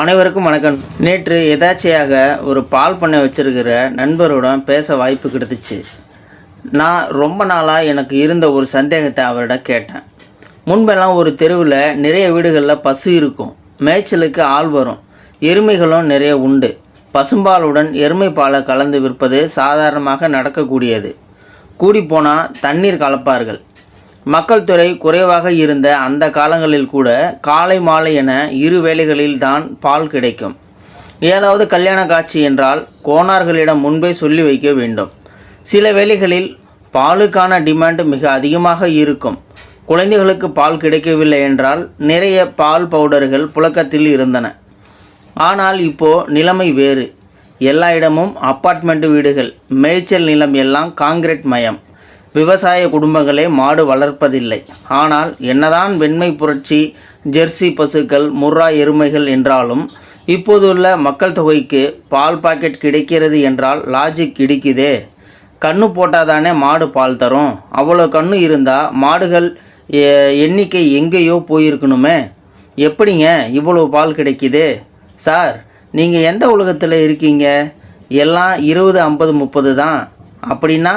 அனைவருக்கும் வணக்கம். நேற்று எதாச்சியாக ஒரு பால் பண்ணை வச்சிருக்கிற நண்பருடன் பேச வாய்ப்பு கிடைத்துச்சு. நான் ரொம்ப நாளாக எனக்கு இருந்த ஒரு சந்தேகத்தை அவரிடம் கேட்டேன். முன்பெல்லாம் ஒரு தெருவில் நிறைய வீடுகளில் பசு இருக்கும். மேய்ச்சலுக்கு ஆள் வரும். எருமைகளும் நிறைய உண்டு. பசும்பாலுடன் எருமை பாலை கலந்து விற்பது சாதாரணமாக நடக்கக்கூடியது. கூடிப்போனால் தண்ணீர் கலப்பார்கள். மக்கள் தொகை குறைவாக இருந்த அந்த காலங்களில் கூட காலை மாலை என இரு வேளைகளில் தான் பால் கிடைக்கும். ஏதாவது கல்யாண காட்சி என்றால் கோணார்களிடம் முன்பே சொல்லி வைக்க வேண்டும். சில வேளைகளில் பாலுக்கான டிமாண்ட் மிக அதிகமாக இருக்கும். குழந்தைகளுக்கு பால் கிடைக்கவில்லை என்றால் நிறைய பால் பவுடர்கள் புழக்கத்தில் இருந்தன. ஆனால் இப்போ நிலைமை வேறு. எல்லா இடமும் அப்பார்ட்மெண்ட் வீடுகள் மேய்ச்சல் நிலம் எல்லாம் காங்கிரீட் மயம். விவசாய குடும்பங்களே மாடு வளர்ப்பதில்லை. ஆனால் என்னதான் வெண்மை புரட்சி ஜெர்சி பசுக்கள் முர்ரா எருமைகள் என்றாலும் இப்போதுள்ள மக்கள் தொகைக்கு பால் பாக்கெட் கிடைக்கிறது என்றால் லாஜிக் கிடைக்குதே கண்ணு போட்டாதானே மாடு பால் தரும். அவ்வளோ கண்ணு இருந்தால் மாடுகள் எண்ணிக்கை எங்கேயோ போயிருக்கணுமே. எப்படிங்க இவ்வளோ பால் கிடைக்குது? சார் நீங்கள் எந்த உலகத்தில் இருக்கீங்க? எல்லாம் இருபது ஐம்பது முப்பது தான். அப்படின்னா?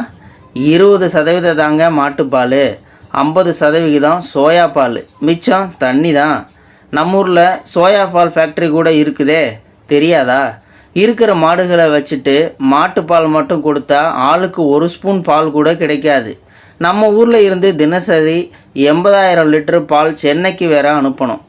இருபது சதவீதம் தாங்க மாட்டுப்பால். ஐம்பது சதவிகிதம் சோயா பால் மிச்சம் தண்ணி தான். நம்ம ஊரில் சோயா பால் ஃபேக்ட்ரி கூட இருக்குதே. தெரியாதா? இருக்கிற மாடுகளை வச்சுட்டு மாட்டுப்பால் மட்டும் கொடுத்தா ஆளுக்கு ஒரு ஸ்பூன் பால் கூட கிடைக்காது. நம்ம ஊரில் இருந்து தினசரி எண்பதாயிரம் லிட்டர் பால் சென்னைக்கு வேற அனுப்பணும்.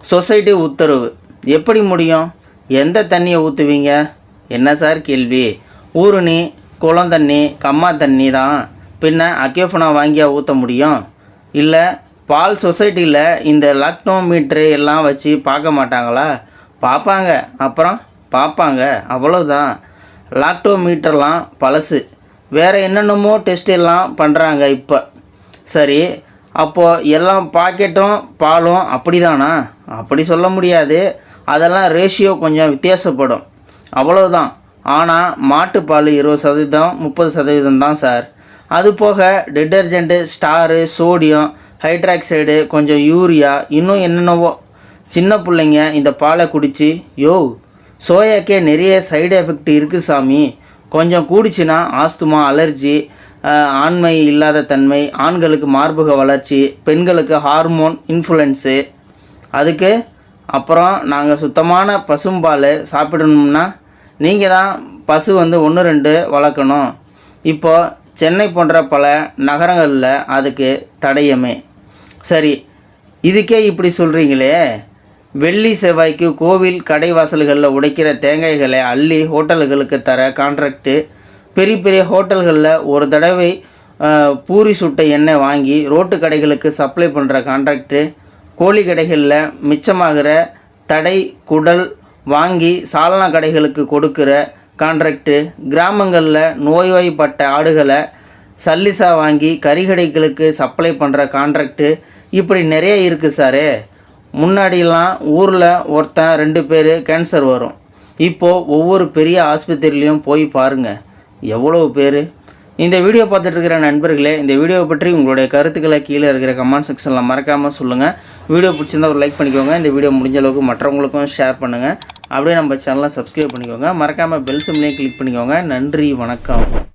சொசைட்டி உத்தரவு. எப்படி முடியும்? எந்த தண்ணியை ஊற்றுவீங்க என்ன சார் கேள்வி? ஊருணி குளம் தண்ணி கம்மா தண்ணி தான் பின்ன அக்யோஃபனா வாங்கியா ஊற்ற முடியும்? இல்லை பால் சொசைட்டியில் இந்த லாக்டோமீட்ரு எல்லாம் வச்சு பார்க்க மாட்டாங்களா? பார்ப்பாங்க. அப்புறம் பார்ப்பாங்க. அவ்வளோதான் லாக்டோமீட்டர்லாம் பழசு. வேறு என்னென்னமோ டெஸ்ட் எல்லாம் பண்ணுறாங்க இப்போ. சரி அப்போது எல்லாம் பாக்கெட்டும் பாலும் அப்படிதானா? அப்படி சொல்ல முடியாது. அதெல்லாம் ரேஷியோ கொஞ்சம் வித்தியாசப்படும். அவ்வளோதான் ஆனால் மாட்டுப்பால் இருபது சதவீதம் முப்பது சதவீதம் தான் சார் அது போக டிட்டர்ஜென்ட்டு ஸ்டாரு சோடியம் ஹைட்ராக்சைடு கொஞ்சம் யூரியா இன்னும் என்னென்னவோ. சின்ன பிள்ளைங்க இந்த பாலை குடித்து யோ சோயாக்கே நிறைய சைடு எஃபெக்ட் இருக்குது சாமி. கொஞ்சம் கூடிச்சுன்னா ஆஸ்துமா அலர்ஜி ஆண்மை இல்லாத தன்மை ஆண்களுக்கு மார்பக வளர்ச்சி பெண்களுக்கு ஹார்மோன் இன்ஃப்ளூயன்ஸு அதுக்கு அப்புறம் நாங்கள் சுத்தமான பசும்பால் சாப்பிடணும்னா நீங்கள் தான் பசு வந்து ஒன்று ரெண்டு வளர்க்கணும். இப்போ சென்னை போன்ற பல நகரங்களில் அதுக்கு தடயமே. சரி இதுக்கே இப்படி சொல்கிறீங்களே வெள்ளி செவ்வாய்க்கு கோவில் கடை வாசல்களில் உடைக்கிற தேங்காய்களை அள்ளி ஹோட்டல்களுக்கு தர கான்ட்ராக்டு பெரிய பெரிய ஹோட்டல்களில் ஒரு தடவை பூரி சுட்ட எண்ணெய் வாங்கி ரோட்டு கடைகளுக்கு சப்ளை பண்ணுற கான்ட்ராக்டு கோழி கடைகளில் மிச்சமாகிற தடை குடல் வாங்கி சாலனா கடைகளுக்கு கொடுக்குற கான்ட்ராக்டு கிராமங்களில் நோய்வாய்ப்பட்ட ஆடுகளை சல்லிசா வாங்கி கறிக்கடைகளுக்கு சப்ளை பண்ணுற கான்ட்ராக்டு இப்படி நிறைய இருக்குது சார். முன்னாடிலாம் ஊரில் ஒருத்தன் ரெண்டு பேர் கேன்சர் வரும். இப்போது ஒவ்வொரு பெரிய ஆஸ்பத்திரிலையும் போய் பாருங்கள் எவ்வளோ பேர்? இந்த வீடியோ பார்த்துட்டு இருக்கிற நண்பர்களே இந்த வீடியோவை பற்றி உங்களுடைய கருத்துக்களை கீழே இருக்கிற கமெண்ட் செக்ஷனில் மறக்காமல் சொல்லுங்கள் வீடியோ பிடிச்சிருந்தா ஒரு லைக் பண்ணிக்கோங்க. இந்த வீடியோ முடிஞ்ச அளவுக்கு மற்றவங்களுக்கும் ஷேர் பண்ணுங்கள் அப்படியே நம்ம சேனலை சப்ஸ்கிரைப் பண்ணிக்கோங்க. மறக்காமல் பெல் சிம்லையும் கிளிக் பண்ணிக்கோங்க. நன்றி வணக்கம்.